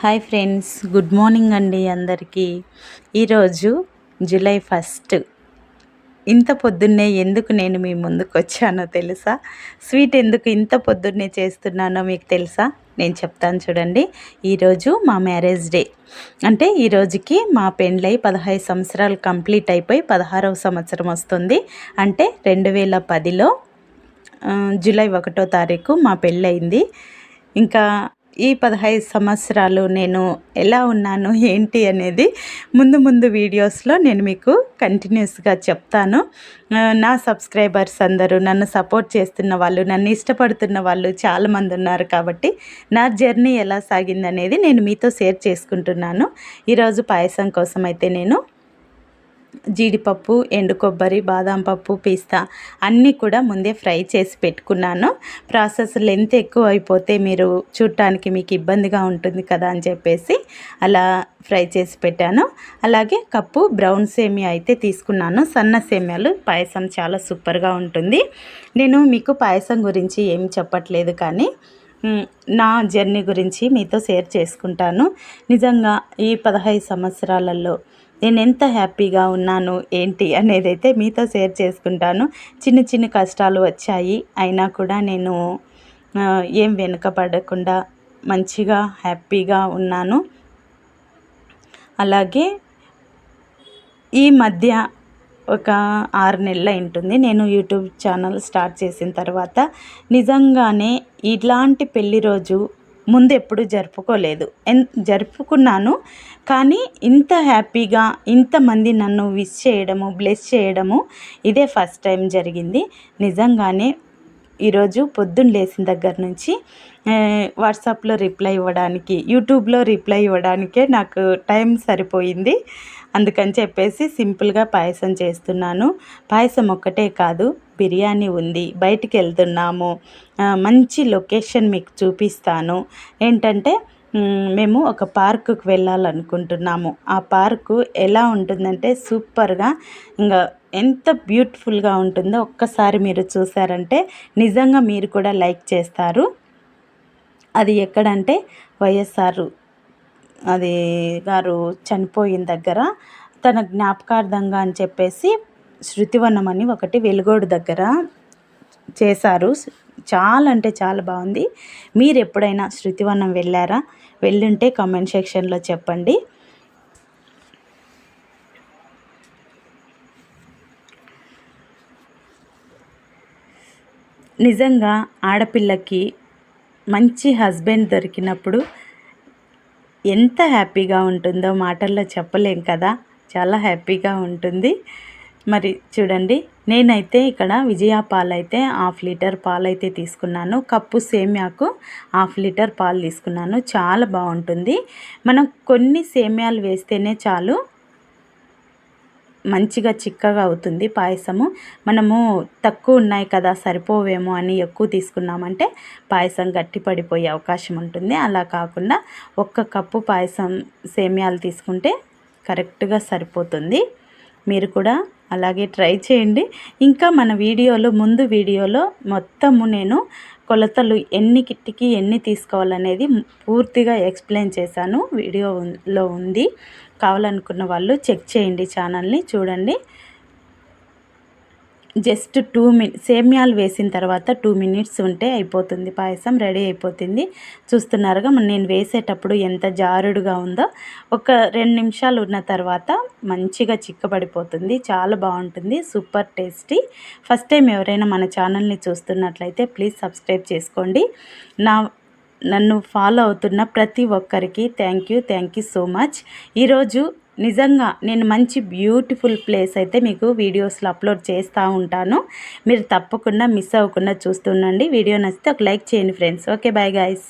Hi friends good morning అండి అందరికీ. ఈరోజు జూలై ఫస్ట్. ఇంత పొద్దున్నే ఎందుకు నేను మీ ముందుకు వచ్చానో తెలుసా? స్వీట్ ఎందుకు ఇంత పొద్దున్నే చేస్తున్నానో మీకు తెలుసా? నేను చెప్తాను చూడండి. ఈరోజు మా మ్యారేజ్ డే. అంటే ఈరోజుకి మా పెండ్లై పదహైదు సంవత్సరాలు కంప్లీట్ అయిపోయి పదహారవ సంవత్సరం వస్తుంది. అంటే రెండు వేల పదిలో జూలై ఒకటో తారీఖు మా పెళ్ళయింది. ఇంకా ఈ పదహైదు సంవత్సరాలు నేను ఎలా ఉన్నాను ఏంటి అనేది ముందు ముందు వీడియోస్లో నేను మీకు కంటిన్యూస్గా చెప్తాను. నా సబ్స్క్రైబర్స్ అందరూ నన్ను సపోర్ట్ చేస్తున్న వాళ్ళు నన్ను ఇష్టపడుతున్న వాళ్ళు చాలామంది ఉన్నారు కాబట్టి నా జర్నీ ఎలా సాగిందనేది నేను మీతో షేర్ చేసుకుంటున్నాను. ఈరోజు పాయసం కోసం అయితే నేను జీడిపప్పు ఎండు కొబ్బరి బాదం పప్పు పిస్తా అన్నీ కూడా ముందే ఫ్రై చేసి పెట్టుకున్నాను. ప్రాసెస్ లెంత్ ఎక్కువ అయిపోతే మీరు చూడటానికి మీకు ఇబ్బందిగా ఉంటుంది కదా అని చెప్పేసి అలా ఫ్రై చేసి పెట్టాను. అలాగే కప్పు బ్రౌన్ సేమియా అయితే తీసుకున్నాను. సన్న సేమియాలు పాయసం చాలా సూపర్గా ఉంటుంది. నేను మీకు పాయసం గురించి ఏమి చెప్పట్లేదు కానీ నా జర్నీ గురించి మీతో షేర్ చేసుకుంటాను. నిజంగా ఈ పదహైదు సంవత్సరాలలో నేను ఎంత హ్యాపీగా ఉన్నాను ఏంటి అనేది అయితే మీతో షేర్ చేసుకుంటాను. చిన్న చిన్న కష్టాలు వచ్చాయి. అయినా కూడా నేను ఏం వెనుకపడకుండా మంచిగా హ్యాపీగా ఉన్నాను. అలాగే ఈ మధ్య ఒక ఆరు నెలలు ఉంటుంది నేను యూట్యూబ్ ఛానల్ స్టార్ట్ చేసిన తర్వాత నిజంగానే ఇలాంటి పెళ్ళి రోజు ముందు ఎప్పుడు జరుపుకోలేదు. ఎన్ జరుపుకున్నాను. కానీ ఇంత హ్యాపీగా ఇంతమంది నన్ను విష్ చేయడము బ్లెస్ చేయడము ఇదే ఫస్ట్ టైం జరిగింది. నిజంగానే ఈరోజు పొద్దున్న లేచిన దగ్గర నుంచి వాట్సాప్లో రిప్లై ఇవ్వడానికి యూట్యూబ్లో రిప్లై ఇవ్వడానికే నాకు టైం సరిపోయింది. అందుకని చెప్పేసి సింపుల్గా పాయసం చేస్తున్నాను. పాయసం ఒక్కటే కాదు బిర్యానీ ఉంది. బయటికి వెళ్తున్నాము. మంచి లొకేషన్ మీకు చూపిస్తాను. ఏంటంటే మేము ఒక పార్కుకు వెళ్ళాలనుకుంటున్నాము. ఆ పార్కు ఎలా ఉంటుందంటే సూపర్గా ఇంకా ఎంత బ్యూటిఫుల్గా ఉంటుందో ఒక్కసారి మీరు చూసారంటే నిజంగా మీరు కూడా లైక్ చేస్తారు. అది ఎక్కడంటే వైఎస్ఆర్ అది గారు చనిపోయిన దగ్గర తన జ్ఞాపకార్థంగా అని చెప్పేసి శృతివనం అని ఒకటి వెలుగోడు దగ్గర చేశారు. చాలా అంటే చాలా బాగుంది. మీరు ఎప్పుడైనా శృతివనం వెళ్ళారా? వెళ్ళుంటే కామెంట్ సెక్షన్లో చెప్పండి. నిజంగా ఆడపిల్లకి మంచి హస్బెండ్ దొరికినప్పుడు ఎంత హ్యాపీగా ఉంటుందో మాటల్లో చెప్పలేం కదా. చాలా హ్యాపీగా ఉంటుంది. మరి చూడండి నేనైతే ఇక్కడ విజయ పాలు అయితే హాఫ్ లీటర్ పాలైతే తీసుకున్నాను. కప్పు సేమ్యాకు హాఫ్ లీటర్ పాలు తీసుకున్నాను. చాలా బాగుంటుంది. మనం కొన్ని సేమ్యాలు వేస్తేనే చాలు. మంచిగా చిక్కగా అవుతుంది పాయసము. మనము తక్కువ ఉన్నాయి కదా సరిపోవేమో అని ఎక్కువ తీసుకున్నామంటే పాయసం గట్టి పడిపోయే అవకాశం ఉంటుంది. అలా కాకుండా ఒక్క కప్పు పాయసం సేమ్యాలు తీసుకుంటే కరెక్ట్గా సరిపోతుంది. మీరు కూడా అలాగే ట్రై చేయండి. ఇంకా మన వీడియోలో ముందు వీడియోలో మొత్తము నేను కొలతలు ఎన్ని కిట్టికి ఎన్ని తీసుకోవాలనేది పూర్తిగా ఎక్స్ప్లెయిన్ చేశాను. వీడియోలో ఉంది. కావాలనుకున్న వాళ్ళు చెక్ చేయండి ఛానల్ని. చూడండి. జస్ట్ టూ మినిట్ సేమ్యాలు వేసిన తర్వాత టూ మినిట్స్ ఉంటే అయిపోతుంది. పాయసం రెడీ అయిపోతుంది. చూస్తున్నారుగా నేను వేసేటప్పుడు ఎంత జారుడుగా ఉందో. ఒక రెండు నిమిషాలు ఉన్న తర్వాత మంచిగా చిక్కబడిపోతుంది. చాలా బాగుంటుంది. Super tasty. ఫస్ట్ టైం ఎవరైనా మన ఛానల్ని చూస్తున్నట్లయితే ప్లీజ్ సబ్స్క్రైబ్ చేసుకోండి. నా నన్ను ఫాలో అవుతున్న ప్రతి ఒక్కరికి thank you. Thank you so much. ఈరోజు నిజంగా నేను మంచి బ్యూటిఫుల్ ప్లేస్ అయితే మీకు వీడియోస్లో అప్లోడ్ చేస్తూ ఉంటాను. మీరు తప్పకుండా మిస్ అవ్వకుండా చూస్తుండండి. వీడియో నచ్చితే ఒక లైక్ చేయండి ఫ్రెండ్స్. Okay bye guys.